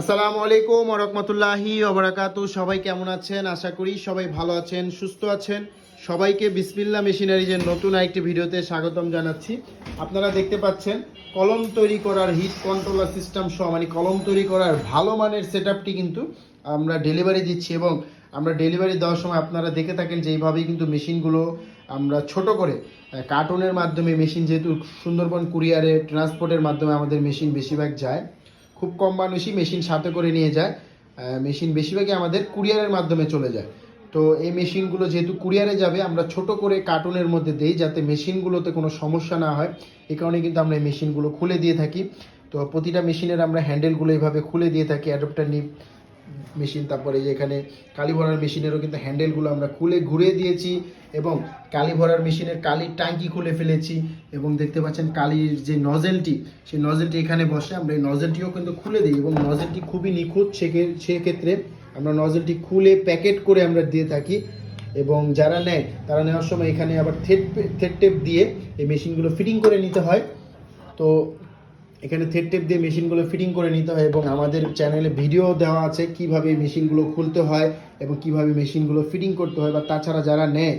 আসসালামু আলাইকুম রহমতুল্লাহি ওবরাকাতু সবাই কেমন আছেন? আশা করি সবাই ভালো আছেন, সুস্থ আছেন। সবাইকে বিসমিল্লা মেশিনারিজের নতুন আরেকটি ভিডিওতে স্বাগতম জানাচ্ছি। আপনারা দেখতে পাচ্ছেন, কলম তৈরি করার হিট কন্ট্রোলার সিস্টেম সহ মানে কলম তৈরি করার ভালো মানের সেট কিন্তু আমরা ডেলিভারি দিচ্ছি এবং আমরা ডেলিভারি দেওয়ার সময় আপনারা দেখে থাকেন যে এইভাবেই কিন্তু মেশিনগুলো আমরা ছোট করে কার্টুনের মাধ্যমে মেশিন যেহেতু সুন্দরবন কুরিয়ারে ট্রান্সপোর্টের মাধ্যমে আমাদের মেশিন বেশিরভাগ যায় খুব কম মানুষই মেশিন সাথে করে নিয়ে যায়। মেশিন বেশিরভাগই আমাদের কুরিয়ারের মাধ্যমে চলে যায়। তো এই মেশিনগুলো যেহেতু কুরিয়ারে যাবে, আমরা ছোট করে কার্টুনের মধ্যে দেই যাতে মেশিনগুলোতে কোনো সমস্যা না হয়। এ কারণে কিন্তু আমরা এই মেশিনগুলো খুলে দিয়ে থাকি। তো প্রতিটা মেশিনের আমরা হ্যান্ডেলগুলো এইভাবে খুলে দিয়ে থাকি অ্যাডপ্টার নিপ মেশিন, তারপরে যে এখানে কালি ভরার মেশিনেরও কিন্তু হ্যান্ডেলগুলো আমরা খুলে ঘুরে দিয়েছি এবং কালি ভরার মেশিনের কালির ট্যাঙ্কি খুলে ফেলেছি এবং দেখতে পাচ্ছেন কালির যে নজেলটি সেই নজেলটি এখানে বসে। আমরা এই নজেলটিও কিন্তু খুলে দিই এবং নজেলটি খুবই নিখুঁত সেক্ষে- সেক্ষেত্রে আমরা নজেলটি খুলে প্যাকেট করে আমরা দিয়ে থাকি এবং যারা নেয়, তারা নেওয়ার সময় এখানে আবার থেট থেট টেপ দিয়ে এই মেশিনগুলো ফিটিং করে নিতে হয়। তো এখানে থেট টেপ দিয়ে মেশিনগুলো ফিটিং করে নিতে হয় এবং আমাদের চ্যানেলে ভিডিও দেওয়া আছে কীভাবে মেশিনগুলো খুলতে হয় এবং কীভাবে মেশিনগুলো ফিটিং করতে হয় বা তাছাড়া যারা নেয়,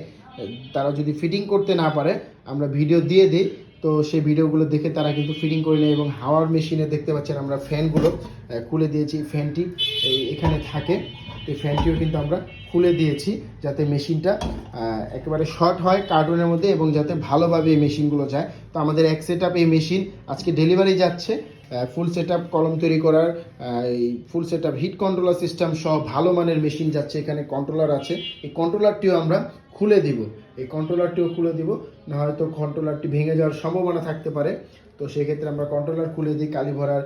তারা যদি ফিটিং করতে না পারে, আমরা ভিডিও দিয়ে দিই। তো সেই ভিডিওগুলো দেখে তারা কিন্তু ফিটিং করে নেয় এবং হাওয়ার মেশিনে দেখতে পাচ্ছেন আমরা ফ্যানগুলো খুলে দিয়েছি ফ্যানটি এখানে থাকে। এই ফ্যানটিও কিন্তু আমরা খুলে দিয়েছি যাতে মেশিনটা একেবারে শর্ট হয় কার্টুনের মধ্যে এবং যাতে ভালোভাবে এই মেশিনগুলো যায়। তো আমাদের এক সেট আপ এই মেশিন, আজকে ডেলিভারি যাচ্ছে ফুল সেট কলম তৈরি করার এই full set heat controller system সহ ভালো মানের মেশিন যাচ্ছে, এখানে কন্ট্রোলার আছে। এই কন্ট্রোলারটিও আমরা খুলে দিব। এই কন্ট্রোলারটিও খুলে দিব, না হয়তো কন্ট্রোলারটি ভেঙে যাওয়ার সম্ভাবনা থাকতে পারে। তো সেক্ষেত্রে আমরা কন্ট্রোলার খুলে দিই কালী ভরার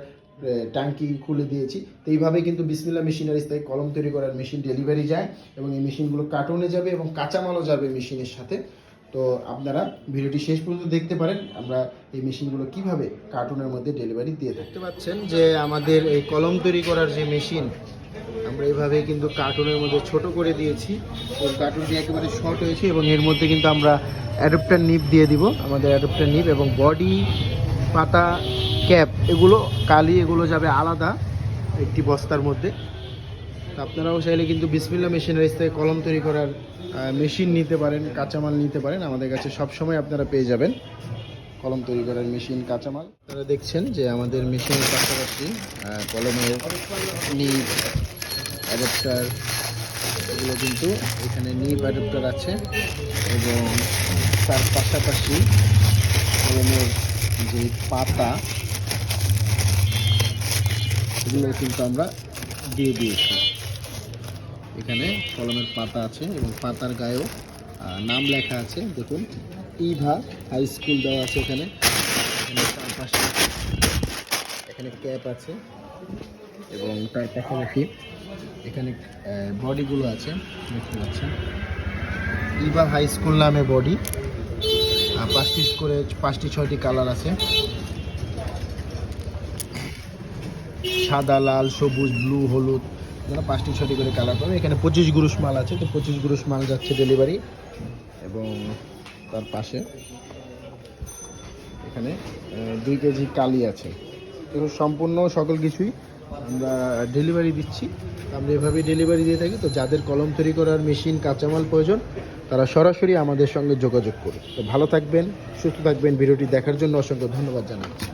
ট্যাঙ্কি খুলে দিয়েছি। তো এইভাবে কিন্তু বিসমিল্লা মেশিনারিজ থেকে কলম তৈরি করার মেশিন ডেলিভারি যায় এবং এই মেশিনগুলো কার্টুনে যাবে এবং কাঁচামালও যাবে মেশিনের সাথে। তো আপনারা ভিডিওটি শেষ পর্যন্ত দেখতে পারেন, আমরা এই মেশিনগুলো কীভাবে কার্টুনের মধ্যে ডেলিভারি দিয়ে দেখতে পাচ্ছেন যে আমাদের এই কলম তৈরি করার যে মেশিন, আমরা এইভাবে কিন্তু কার্টুনের মধ্যে ছোট করে দিয়েছি। তো কার্টুনটি একেবারে শর্ট হয়েছে এবং এর মধ্যে কিন্তু আমরা অ্যাডপ্টার নিপ দিয়ে দিব। আমাদের অ্যাডপ্টার নিপ এবং বডি পাতা ক্যাপ, এগুলো, কালি, এগুলো যাবে আলাদা একটি বস্তার মধ্যে। আপনারাও চাইলে কিন্তু বিসমিল্লা মেশিনারিজ থেকে কলম তৈরি করার মেশিন নিতে পারেন, কাঁচামাল নিতে পারেন। আমাদের কাছে সব সময় আপনারা পেয়ে যাবেন কলম তৈরি করার মেশিন, কাঁচামাল। আপনারা দেখছেন যে আমাদের মেশিনের পাশাপাশি কলমের নিপ, অ্যাডাপ্টার, এগুলো কিন্তু এখানে নিপ অ্যাডাপ্টার আছে এবং তার পাশাপাশি কলমের যে পাতা এগুলো কিন্তু আমরা দিয়ে দিয়েছি। এখানে কলমের পাতা আছে এবং পাতার গায়েও নাম লেখা আছে। দেখুন, ইভা হাই স্কুল দেওয়া আছে এখানে। এখানে তার এখানে ক্যাপ আছে এবং তার পাশাপাশি এখানে বডিগুলো আছে। দেখতে পাচ্ছেন। ইভা হাই স্কুল নামে বডি। পাঁচটি করে পাঁচটি, ছয়টি কালার আছে। সাদা, লাল, সবুজ ব্লু হলুদ এখানে পাঁচটি ছটি করে কালার পাবে। এখানে পঁচিশ গুরুষ মাল আছে, তো পঁচিশ গুরুষ মাল যাচ্ছে ডেলিভারি এবং তার পাশে এখানে দুই কেজি কালি আছে। এগুলো সম্পূর্ণ সকল কিছুই আমরা ডেলিভারি দিচ্ছি। আমরা এভাবেই ডেলিভারি দিয়ে থাকি। তো যাদের কলম তৈরি করার মেশিন কাঁচামাল প্রয়োজন, তারা সরাসরি আমাদের সঙ্গে যোগাযোগ করুন। তো ভালো থাকবেন, সুস্থ থাকবেন। ভিডিওটি দেখার জন্য অসংখ্য ধন্যবাদ জানাচ্ছি।